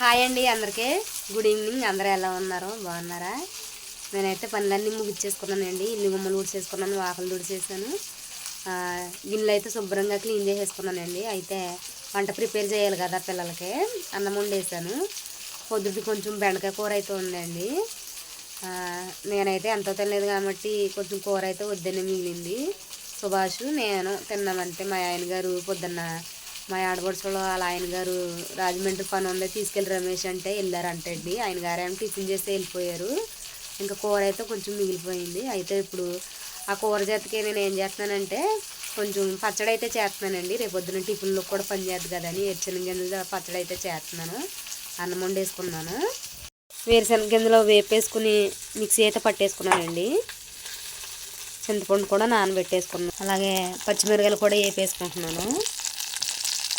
Hi అండి అందరికీ. Good evening. అందరూ ఎలా ఉన్నారు? బాగున్నారా? నేనైతే పనులన్నీ ముగిచ్చేసుకున్నానండి. ఇల్లు గుమ్మలు ఊడ్చేసుకున్నాను వాకలు తుడిచేసాను. గిన్నెలు అయితే శుభ్రంగా క్లీన్ చేసేసుకున్నానండి. అయితే వంట ప్రిపేర్ చేయాలి కదా పిల్లలకి. అన్నం వండేసాను. పొద్దుటి కొంచెం బెండకాయ కూర అయితే ఉందండి. నేనైతే ఎంతో తినలేదు కాబట్టి కొంచెం కూర అయితే వద్దనే మిగిలింది. సుభాష్ నేను తిన్నామంటే మా ఆయన గారు పొద్దున్న మా ఆడపడుచులో వాళ్ళ ఆయన గారు రాజమండ్రి పని ఉందే తీసుకెళ్ళి రమేష్ అంటే వెళ్ళారంటండి ఆయన గారు ఏమో టిఫిన్ చేస్తే వెళ్ళిపోయారు. ఇంకా కూర అయితే కొంచెం మిగిలిపోయింది. అయితే ఇప్పుడు ఆ కూర చేతకి నేను ఏం చేస్తున్నానంటే కొంచెం పచ్చడి అయితే చేస్తున్నానండి. రేపు పొద్దున టిఫిన్లో కూడా పని చేద్దు కదని ఎచ్చని గింజలు పచ్చడి అయితే చేస్తున్నాను. అన్నం వండేసుకున్నాను. వేరుశనగ గింజలు వేపేసుకుని మిక్సీ అయితే పట్టేసుకున్నానండి. చింతపండు కూడా నానబెట్టేసుకున్నాను. అలాగే పచ్చిమిరకాయలు కూడా వేపేసుకుంటున్నాను.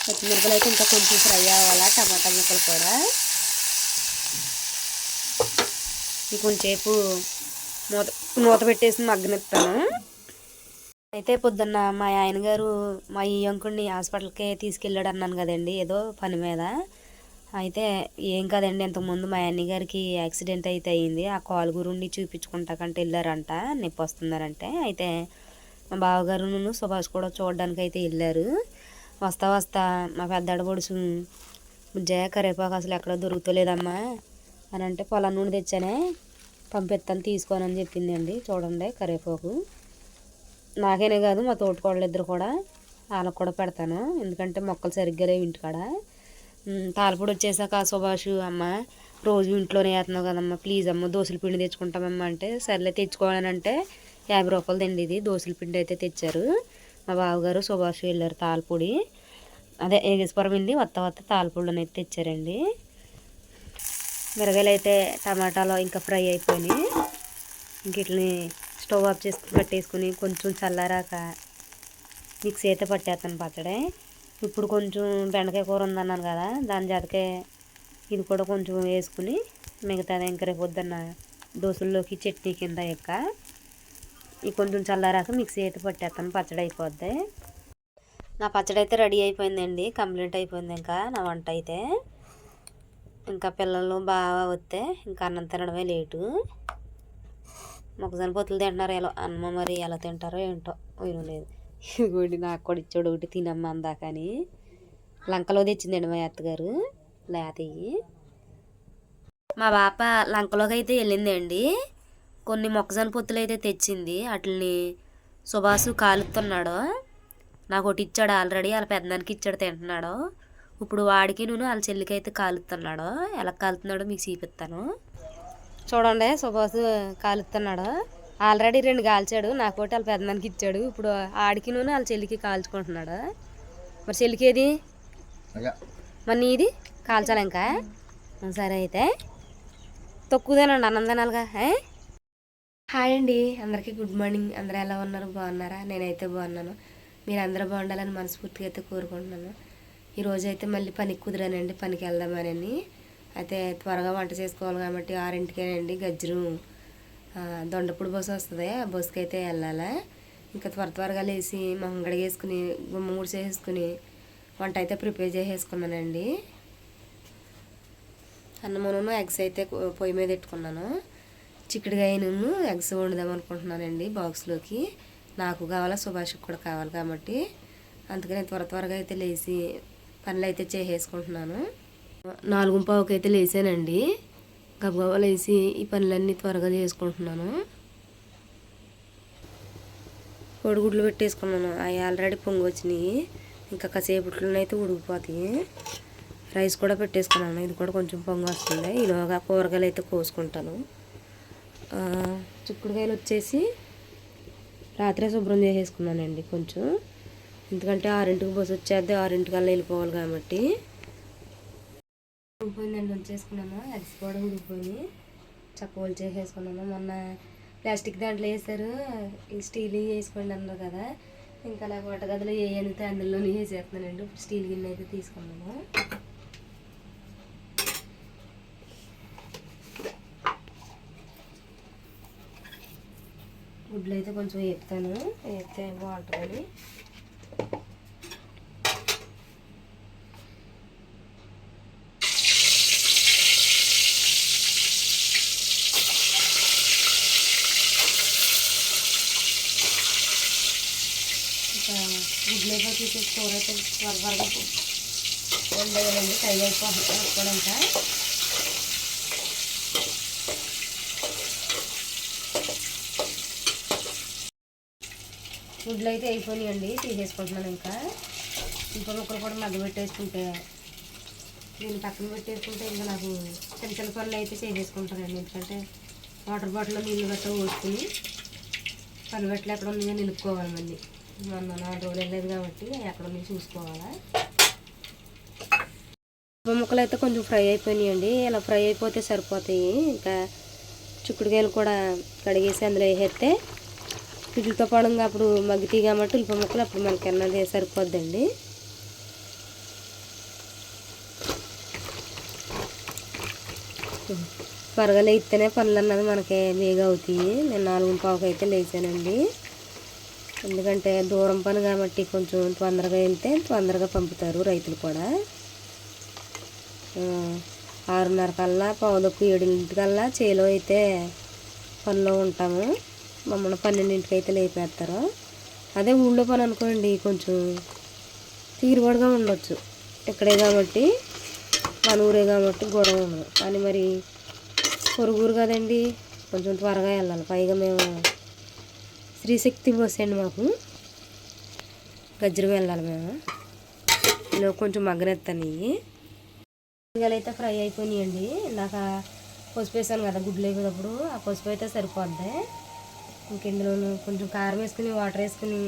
పచ్చిమిరపకాయలు అయితే ఇంకా కొంచెం ఫ్రై అవ్వాలా టమాటా ముక్కలు కూడా. కొంచెంసేపు మూత మూత పెట్టేసి మగ్గనిస్తాను. అయితే పొద్దున్న మా ఆయన గారు మా ఈ అంకుడిని హాస్పిటల్కి తీసుకెళ్ళాడు అన్నాను కదండి ఏదో పని మీద. అయితే ఏం కదండి ఇంతకుముందు మా అన్ని గారికి యాక్సిడెంట్ అయితే అయ్యింది ఆ కాలు గురుండి చూపించుకుంటాకంటే వెళ్ళారంట నొప్పి వస్తున్నారంటే అయితే మా బావగారు సుభాష్ కూడా చూడడానికి అయితే వెళ్ళారు. వస్తా వస్తా మా పెద్దాడ పొడుసు జయ కరేపాకు అసలు ఎక్కడ దొరుకుతలేదమ్మా అని అంటే పొలం నుండి తెచ్చానే పంపిస్తాను తీసుకోనని చెప్పిందండి. చూడండి కరివేపాకు నాకేనే కాదు మా తోటకోడలు ఇద్దరు కూడా వాళ్ళకు కూడా పెడతాను. ఎందుకంటే మొక్కలు సరిగ్గా లేవు ఇంటికాడ. తాలపూడి తాళపొడి వచ్చేసాక సుభాష్ అమ్మ రోజు ఇంట్లోనే వేస్తున్నావు కదమ్మా ప్లీజ్ అమ్మ దోశల పిండి తెచ్చుకుంటామమ్మా అంటే సర్లే తెచ్చుకోవాలని అంటే యాభై రూపాయలు దండి ఇది దోశల పిండి అయితే తెచ్చారు. మా బావగారు సుభాష్ వెళ్ళారు తాళపొడి అదే ఏగేశ్వరం వెళ్ళి వత్త వత్త తాళపొడిని అయితే తెచ్చారండి. మిరగాయలు అయితే టమాటాలో ఇంకా ఫ్రై అయిపోయినాయి. ఇంక స్టవ్ ఆఫ్ చేసుకుని కట్టేసుకుని కొంచెం చల్లారాక మిక్సీ అయితే పట్టేస్తాను పచ్చడి. ఇప్పుడు కొంచెం బెండకాయ కూర ఉందన్నాను కదా దాని జతకే ఇది కూడా కొంచెం వేసుకుని మిగతాది ఇంకా రేపు వద్దన్న దోశల్లోకి చట్నీ కింద ఎక్క. ఈ కొంచెం చల్లారాక మిక్సీ అయితే పట్టేస్తాను. పచ్చడి అయిపోద్ది. నా పచ్చడి అయితే రెడీ అయిపోయిందండి. కంప్లీట్ అయిపోయింది ఇంకా నా వంట అయితే. ఇంకా పిల్లలు బాగా వస్తే ఇంకా అన్నం తినడమే లేటు. మొక్కజొన్న పొత్తులు తింటున్నారు. ఎలా అన్నం మరి ఎలా తింటారో ఏంటో పోయిన లేదు ఇగోండి నాకు కూడా ఇచ్చాడు ఒకటి తినమ్మ అందాకని. లంకలో తెచ్చిందండి మా అత్తగారు. లేతయ్యి మా పాప లంకలోకి అయితే వెళ్ళిందండి. కొన్ని మొక్కజొన్న పొత్తులు అయితే తెచ్చింది. వాటిని సుభాసు కాలుతున్నాడు నాకు ఒకటి ఇచ్చాడు ఆల్రెడీ. వాళ్ళ పెద్దదానికి ఇచ్చాడు తింటున్నాడు. ఇప్పుడు వాడికి నేను వాళ్ళ చెల్లికి అయితే కాలుతున్నాడు ఎలా కాలుతున్నాడో మీకు చూపిస్తాను. చూడండి సుభాష్ కాలుతున్నాడు ఆల్రెడీ రెండు కాల్చాడు. నాకు ఒకటి వాళ్ళ పెద్దదానికి ఇచ్చాడు. ఇప్పుడు ఆడికి నూనె వాళ్ళ చెల్లికి కాల్చుకుంటున్నాడు. మరి చెల్లికి ఏది? మరి నీది? కాల్చాలి ఇంకా. సరే అయితే. తక్కువదేనండి అన్నం తినాలిగా? హాయ్ అండి. అందరికీ గుడ్ మార్నింగ్. అందరూ ఎలా ఉన్నారు? బాగున్నారా? నేనైతే బాగున్నాను. మీరు అందరూ బాగుండాలని మనస్ఫూర్తిగా అయితే కోరుకుంటున్నాను. ఈరోజు అయితే మళ్ళీ పనికి కుదిరానండి. పనికి వెళ్దామని అయితే త్వరగా వంట చేసుకోవాలి కాబట్టి ఆరింటికేనండి. గజ్జరు దొండపుడు దొండపూడి బస్సు వస్తుంది. ఆ బస్సుకి అయితే వెళ్ళాలా. ఇంకా త్వర త్వరగా లేచి మొహం గడిగేసుకుని గుమ్మ గుడి చేసేసుకుని వంట అయితే ప్రిపేర్ చేసేసుకున్నానండి. అన్నమును ఎగ్స్ అయితే పొయ్యి మీద పెట్టుకున్నాను. చిక్కుడుగాయను ఎగ్స్ వండుదాం అనుకుంటున్నానండి బాక్స్లోకి. నాకు కావాలా సుభాష్కి కూడా కావాలి కాబట్టి. అందుకని త్వర త్వరగా అయితే లేచి పనులు అయితే చేసేసుకుంటున్నాను. నాలుగు పావుకి అయితే లేచానండి. గబగబా లేచి ఈ పనులన్నీ త్వరగా చేసుకుంటున్నాను. కోడిగుడ్లు పెట్టేసుకున్నాను. అవి ఆల్రెడీ పొంగి వచ్చినాయి. ఇంకా కాసేపట్లోనైతే ఉడికిపోతాయి. రైస్ కూడా పెట్టేసుకున్నాను. ఇది కూడా కొంచెం పొంగి వస్తుంది. ఈలోగా కూరగాయలు అయితే కోసుకుంటాను. చిక్కుడుకాయలు వచ్చేసి రాత్రే శుభ్రం చేసేసుకున్నానండి కొంచెం. ఎందుకంటే ఆరింటికి బస్సు వచ్చేది ఆరింటికల్లా వెళ్ళిపోవాలి కాబట్టి. ఉడిపోయిందండి ఉంచేసుకున్నాను. ఎగ్స్ కూడా ఉడిపోయి చక్కలు చేసేసుకున్నాను. మొన్న ప్లాస్టిక్ దాంట్లో వేసారు. స్టీల్ వేసుకోండి అన్నారు కదా. ఇంకా నాకు వంటగదిలో ఏ అనితే అందులోనే వేసేస్తున్నానండి స్టీల్ గిన్నె అయితే తీసుకున్నాను. గుడ్లు అయితే కొంచెం ఎత్తాను. ఎత్తే బాగుంటుంది గుడ్లు అయిపోతే కూర అయితే త్వర త్వరగా వండగలండి టై అయిపోతుంది గుడ్లు అయితే అయిపోయినాయండి తీసేసుకుంటున్నాను ఇంకా. ఇంకా ముక్కలు కూడా మగ్గ పెట్టేసుకుంటే దీన్ని పక్కన పెట్టేసుకుంటే ఇంకా నాకు చిన్న చిన్న పనులు అయితే చేసేసుకుంటానండి. ఎందుకంటే వాటర్ బాటిల్లో నీళ్ళు గట్ట పోసుకుని పని బట్టలు ఎక్కడ ఉన్నాయో నిలుపుకోవాలి మళ్ళీ. మొన్న నాలుగు రోజులు వెళ్ళలేదు కాబట్టి ఎక్కడ ఉంది చూసుకోవాలా. ముక్కలు అయితే కొంచెం ఫ్రై అయిపోయినాయండి. ఇలా ఫ్రై అయిపోతే సరిపోతాయి. ఇంకా చిక్కుడుకాయలు కూడా కడిగేసి అందులో వేసేస్తే పిల్లలతో పడంగా అప్పుడు మగ్గితీ కాబట్టి ఉల్లిప ముక్కలు అప్పుడు మనకి అన్నది సరిపోద్దండి. త్వరగా లేస్తేనే పనులు అన్నది మనకి వేగా అవుతాయి నేను నాలుగు పావుకి అయితే లేచానండి. ఎందుకంటే దూరం పని కాబట్టి కొంచెం తొందరగా వెళ్తే తొందరగా పంపుతారు రైతులు కూడా. ఆరున్నర కల్లా పావులకు ఏడింటికల్లా చేలో అయితే పనిలో ఉంటాము. మమ్మల్ని పన్నెండింటికి అయితే లేపేస్తారు అదే ఊళ్ళో పని అనుకోండి కొంచెం తీరుబడిగా ఉండొచ్చు. ఇక్కడే కాబట్టి మన ఊరే కాబట్టి గొడవ ఉండదు. కానీ మరి పొరుగురు కదండి కొంచెం త్వరగా వెళ్ళాలి. పైగా మేము శ్రీశక్తి బస్ అండి మాకు. గజ్జరం వెళ్ళాలి మేము. ఇలా కొంచెం మగ్గనెత్తాను ఇవాళ అయితే ఫ్రై అయిపోయినాయండి. ఇందాక పసుపు వేసాను కదా గుడ్లు వేసేటప్పుడు. ఆ పసుపు అయితే సరిపోద్ది. ఇంక ఇందులో కొంచెం కారం వేసుకుని వాటర్ వేసుకుని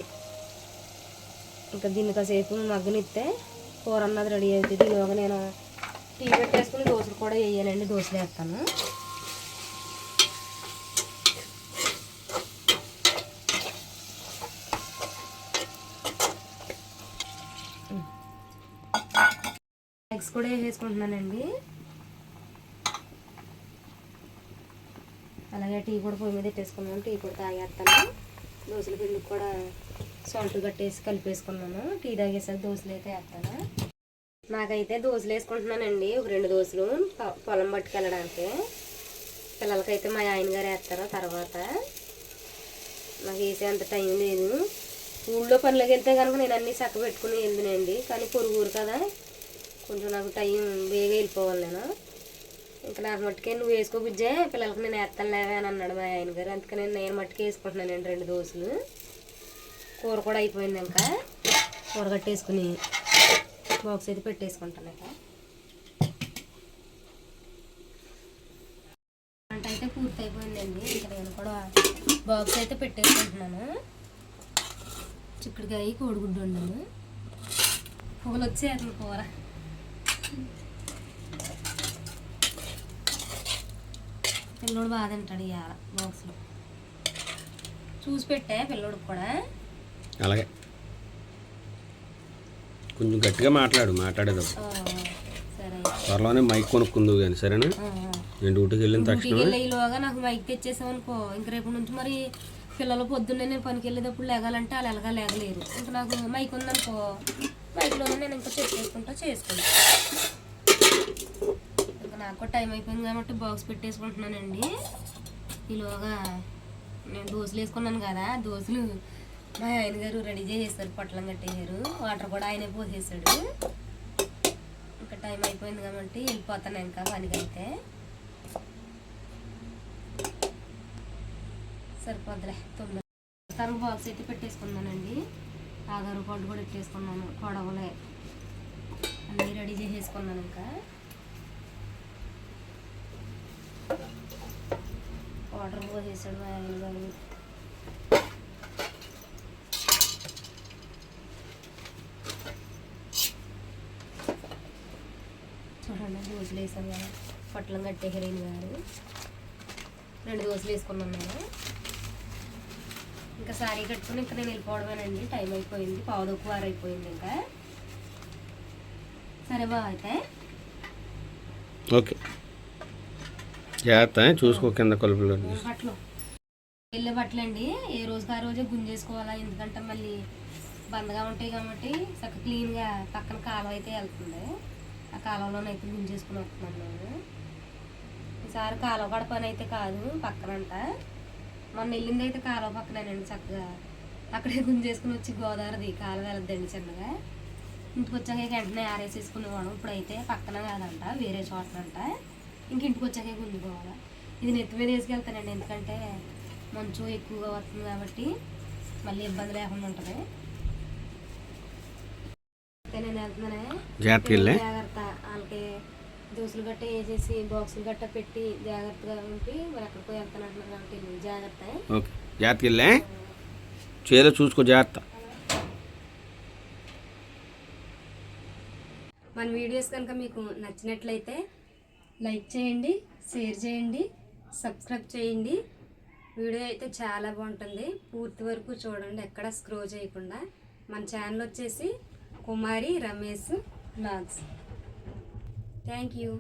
ఇంకా దీన్ని కాసేపు మగ్గనిస్తే కూర అన్నది రెడీ అవుతుంది. ఈలోగా నేను టీ పెట్టేసుకుని దోశలు కూడా వేయాలండి దోశలు వేస్తాను. ఎగ్స్ కూడా వేసేసుకుంటున్నానండి. అలాగే టీ కూడా పొయ్యి మీద పెట్టేసుకున్నాము టీ కూడా తాగేస్తాను. దోశల పిండికి కూడా సాల్ట్ కట్టేసి కలిపేసుకున్నాను. టీ తాగేసాక దోశలు అయితే వేస్తాను. నాకైతే దోశలు వేసుకుంటున్నానండి. ఒక రెండు దోశలు పొ- పొలం పట్టుకెళ్ళడానికి. పిల్లలకైతే మా ఆయన గారు వేస్తారు తర్వాత. నాకు వేసే అంత టైం లేదు. ఊళ్ళో పనులకు వెళ్తే కనుక నేను అన్నీ చక్క పెట్టుకుని వెళ్తున్నాండి కానీ పొరుగురు కదా. కొంచెం నాకు టైం వేగా వెళ్ళిపోవాలి నేను. ఇంకా నాకు మట్టుకే నువ్వు వేసుకో బుజ్జే పిల్లలకి నేను వేస్తాను లేవే అని అన్నాడు మా ఆయన గారు. అందుకని నేను మట్టుకు వేసుకుంటున్నానండి రెండు దోశలు. కూర కూడా అయిపోయింది ఇంకా. కూర కట్టేసుకుని బాక్స్ అయితే పెట్టేసుకుంటాను ఇక. వంట అయితే పూర్తి అయిపోయిందండి ఇంకా నేను కూడా బాక్స్ అయితే పెట్టేసుకుంటున్నాను. చిక్కుడుకాయ కోడిగుడ్డు వండాను. పొగలు వచ్చే అసలు కూర. పిల్లోడు బాగా తింటాడు ఇవాళ బాక్స్లో. చూసి పెట్టే పిల్లోడికి కూడా. అలాగే. కొంచెం గట్టిగా మాట్లాడు సరే. త్వరలోనే మైక్ కొనుక్కుందు కానీ సరేనా. నేను డ్యూటీకి వెళ్ళిన తక్షణం వెళ్ళేలోగా నాకు మైక్ తెచ్చేసామనుకో ఇంక రేపు నుంచి మరి పిల్లలు పొద్దున్నే నేను పనికి వెళ్ళేటప్పుడు లేగాలంటే వాళ్ళు ఎలాగా లేగలేరు. ఇంకా నాకు మైక్ ఉందనుకో మైక్లోనే నేను ఇంకా చెప్పేసుకుంటా చేసుకుంటా. నాకు కూడా టైం అయిపోయింది కాబట్టి బాక్స్ పెట్టేసుకుంటున్నానండి. ఈలోగా నేను దోశలు వేసుకున్నాను కదా దోశలు మా ఆయన గారు రెడీ చేసేసారు పొట్లం కట్టేసారు వాటర్ కూడా ఆయనే పోసేసాడు. ఇంకా టైం అయిపోయింది కాబట్టి వెళ్ళిపోతాను ఇంకా పనికైతే సరిపోద్దిలే సరిపోద్దులే తొమ్మిది తనకు బాక్స్ అయితే పెట్టేసుకున్నానండి. ఆధార్ కార్డు కూడా పెట్టేసుకున్నాను కొడవలే. అన్నీ రెడీ చేసేసుకున్నాను ఇంకా. వాటర్ పోసేసాడు మా ఆయన గారు. చూడండి దోశలు వేసాం కదా. పొట్లం కట్టే ఈయన గారు. రెండు దోశలు వేసుకున్నాను నేను ఇంకా సారీ కట్టుకుని ఇంకా నేను వెళ్ళిపోవడమేనండి. టైం అయిపోయింది. పావుదొక్కు వారు అయిపోయింది ఇంకా. సరే బా అయితే. ఓకే. జాగ్రత్త చూసుకో కింద కొలుపులో. బట్టలు. వెళ్ళే బట్టలు అండి ఏ రోజుకి ఆ రోజే గుంజేసుకోవాలా ఎందుకంటే మళ్ళీ బందగా ఉంటాయి కాబట్టి చక్క క్లీన్గా పక్కన కాలువ అయితే వెళ్తుంది. ఆ కాలువలోనైతే గుంజేసుకుని వస్తున్నాను నేను. ఈసారి కాలువ కూడా పని అయితే కాదు పక్కనంట. మొన్న వెళ్ళింది అయితే కాలువ పక్కనేనండి చక్కగా. అక్కడే గుంజేసుకుని వచ్చి గోదావరిది కాలువ వెళ్దండి చిన్నగా. ఇంటికి వచ్చాక వెంటనే ఆరేసేసుకునేవాడు ఇప్పుడైతే పక్కన కాదంట వేరే చోటనంట. ఇంక ఇంటికి వచ్చాకే గుంజుకోవాలి ఇది నెత్తి మీద వేసుకెళ్తానండి ఎందుకంటే మంచు ఎక్కువగా వస్తుంది కాబట్టి మళ్ళీ ఇబ్బంది లేకుండా ఉంటుంది. నేను వెళ్తున్నానే జాగ్రత్త. వాళ్ళకి దోసులు గట్ట వేసేసి బాక్సులు గట్ట పెట్టి జాగ్రత్తగా ఉండి మరి ఎక్కడికో వెళ్తానంటున్నారు కాబట్టి నువ్వు జాగ్రత్త. ఓకే. చేలో చూసుకో జాగ్రత్త. మన వీడియోస్ కనుక మీకు నచ్చినట్లయితే లైక్ చేయండి షేర్ చేయండి సబ్స్క్రైబ్ చేయండి. వీడియో అయితే చాలా బాగుంటుంది. పూర్తి వరకు చూడండి ఎక్కడ స్క్రో చేయకుండా. మన ఛానల్ వచ్చేసి Kumari Ramesh blogs thank you